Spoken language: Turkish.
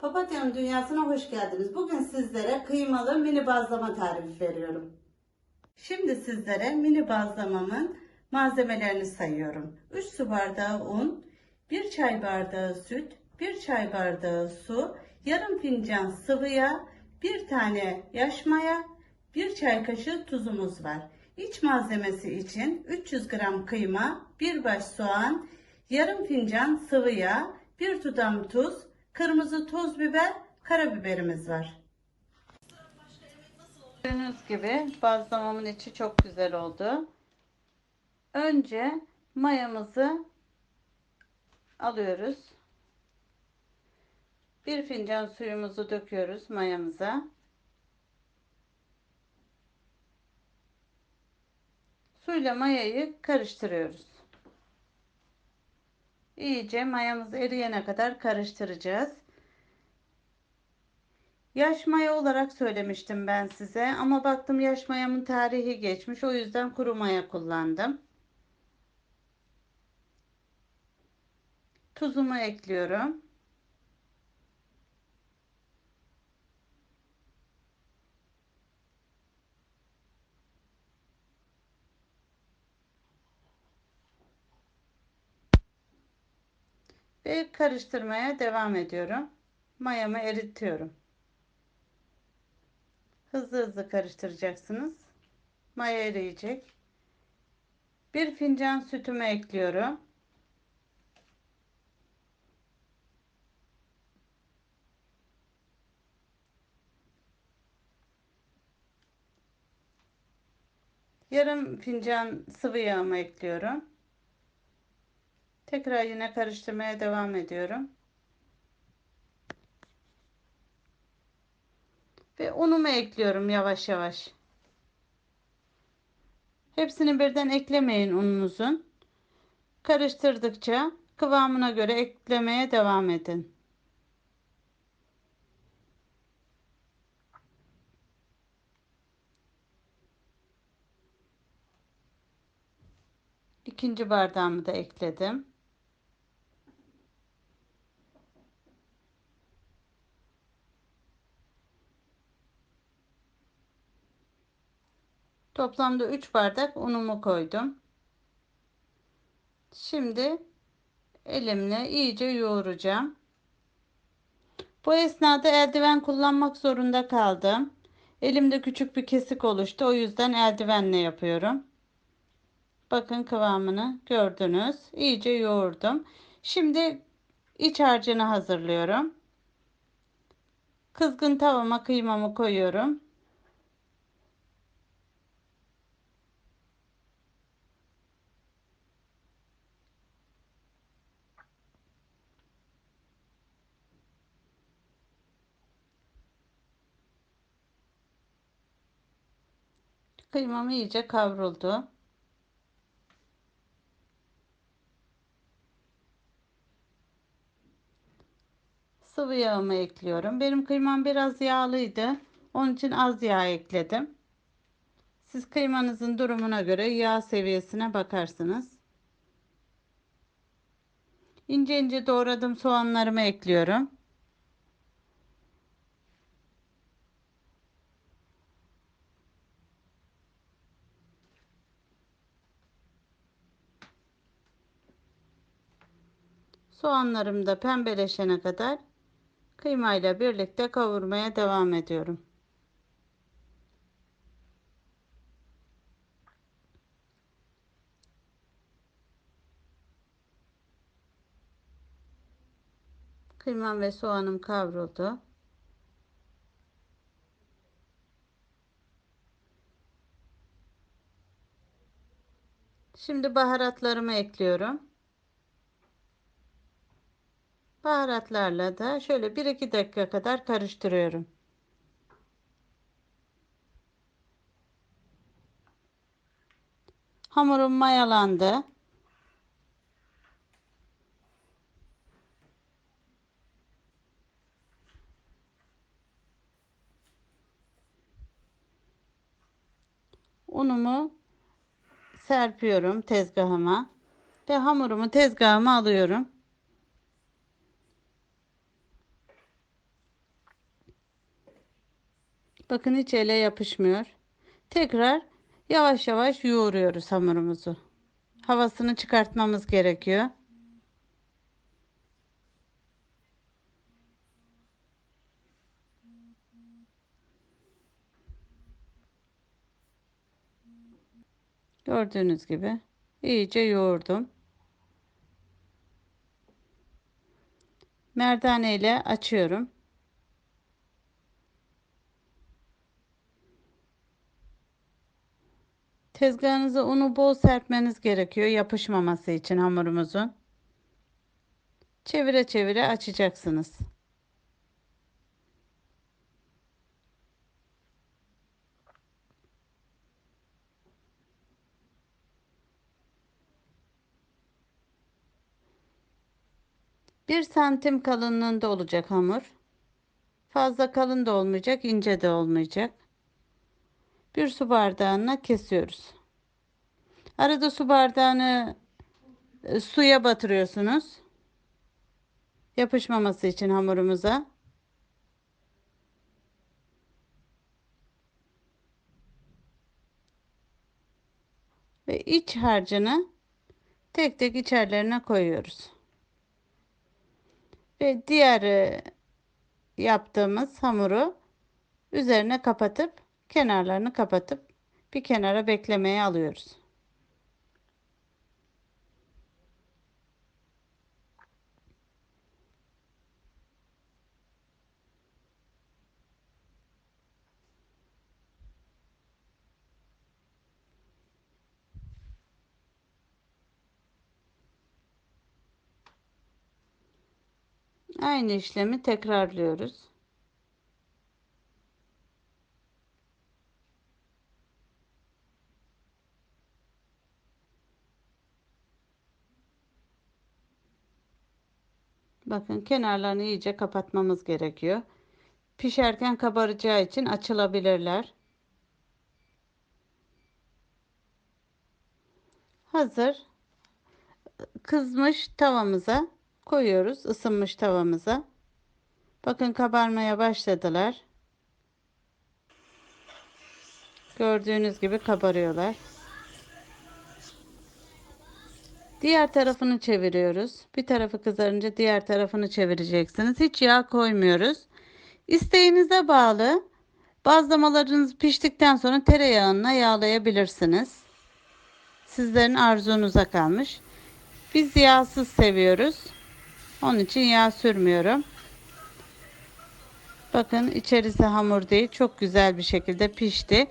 Papatya'nın dünyasına hoş geldiniz. Bugün sizlere kıymalı mini bazlama tarifi veriyorum. Şimdi sizlere mini bazlamamın malzemelerini sayıyorum. 3 su bardağı un, 1 çay bardağı süt, 1 çay bardağı su, yarım fincan sıvı yağ, 1 tane yaş maya, 1 çay kaşığı tuzumuz var. İç malzemesi için 300 gram kıyma, 1 baş soğan, yarım fincan sıvı yağ, 1 tutam tuz, kırmızı toz biber, karabiberimiz var. Gördüğünüz gibi bazlamamın içi çok güzel oldu. Önce mayamızı alıyoruz. Bir fincan suyumuzu döküyoruz mayamıza. Suyla mayayı karıştırıyoruz. İyice mayamız eriyene kadar karıştıracağız. Yaş maya olarak söylemiştim ben size ama baktım yaş mayamın tarihi geçmiş o yüzden kuru maya kullandım. Tuzumu ekliyorum. Ve karıştırmaya devam ediyorum. Mayamı eritiyorum. Hızlı hızlı karıştıracaksınız. Maya eriyecek. Bir fincan sütümü ekliyorum. Yarım fincan sıvı yağımı ekliyorum. Tekrar yine karıştırmaya devam ediyorum. Ve unumu ekliyorum yavaş yavaş. Hepsini birden eklemeyin ununuzun. Karıştırdıkça kıvamına göre eklemeye devam edin. İkinci bardağımı da ekledim. Toplamda 3 bardak unumu koydum. Şimdi elimle iyice yoğuracağım. Bu esnada eldiven kullanmak zorunda kaldım. Elimde küçük bir kesik oluştu. O yüzden eldivenle yapıyorum. Bakın kıvamını gördünüz. İyice yoğurdum. Şimdi iç harcını hazırlıyorum. Kızgın tavama kıymamı koyuyorum. Kıymam iyice kavruldu. Sıvı yağımı ekliyorum. Benim kıymam biraz yağlıydı. Onun için az yağ ekledim. Siz kıymanızın durumuna göre yağ seviyesine bakarsınız. İnce ince doğradım soğanlarımı ekliyorum. Soğanlarım da pembeleşene kadar kıymayla birlikte kavurmaya devam ediyorum. Kıymam ve soğanım kavruldu. Şimdi baharatlarımı ekliyorum. Baharatlarla da şöyle 1-2 dakika kadar karıştırıyorum. Hamurum mayalandı. Unumu serpiyorum tezgahıma ve hamurumu tezgahıma alıyorum. Bakın hiç ele yapışmıyor. Tekrar yavaş yavaş yoğuruyoruz hamurumuzu. Havasını çıkartmamız gerekiyor. Gördüğünüz gibi iyice yoğurdum. Merdane ile açıyorum. Tezgahınıza unu bol serpmeniz gerekiyor yapışmaması için hamurumuzun. Çevire çevire açacaksınız. Bir santim kalınlığında olacak hamur. Fazla kalın da olmayacak, ince de olmayacak. Bir su bardağına kesiyoruz. Arada su bardağını e, suya batırıyorsunuz. Yapışmaması için hamurumuza. Ve iç harcını tek tek içerilerine koyuyoruz. Ve diğer e, yaptığımız hamuru üzerine kapatıp kenarlarını kapatıp bir kenara beklemeye alıyoruz. Aynı işlemi tekrarlıyoruz. Bakın kenarlarını iyice kapatmamız gerekiyor. Pişerken kabaracağı için açılabilirler. Hazır. Kızmış tavamıza koyuyoruz. ısınmış tavamıza. Bakın kabarmaya başladılar. Gördüğünüz gibi kabarıyorlar. Diğer tarafını çeviriyoruz. Bir tarafı kızarınca diğer tarafını çevireceksiniz. Hiç yağ koymuyoruz. İsteğinize bağlı. Bazlamalarınız piştikten sonra tereyağına yağlayabilirsiniz. Sizlerin arzunuza kalmış. Biz yağsız seviyoruz. Onun için yağ sürmüyorum. Bakın içerisi hamur değil. Çok güzel bir şekilde pişti.